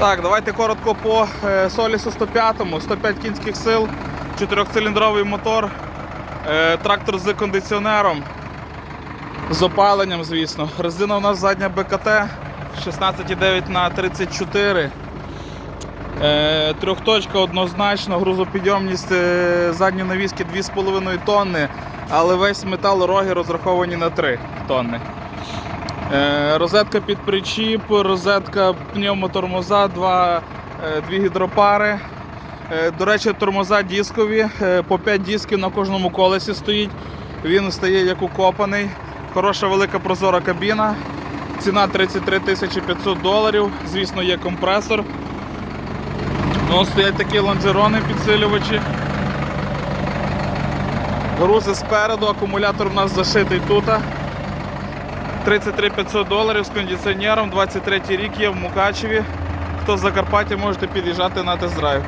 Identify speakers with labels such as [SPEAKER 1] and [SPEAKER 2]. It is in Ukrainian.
[SPEAKER 1] Так, давайте коротко по е, Солісу 105, 105 кінських сил, 4-циліндровий мотор, е, трактор з кондиціонером, з опаленням, звісно. Резина у нас задня БКТ 16,9 на 34. Е, Трьохточка однозначно, грузопідйомність задньої навіски 2,5 тонни, але весь метал роги розраховані на 3 тонни. Е, Розетка під причіп, розетка пневмотормоза, два, е, дві гідропари. Е, До речі, тормоза дискові, по 5 дисків на кожному колесі стоїть. Він стає як укопаний. Хороша велика прозора кабіна. Ціна 33 тисячі 500 доларів. Звісно, є компресор. Ну, стоять такі лонжерони підсилювачі. Грузи спереду, акумулятор у нас зашитий тут. 33 500 доларів з кондиціонером, 23 рік є в Мукачеві. Хто з Закарпаття можете під'їжджати на тест-драйв.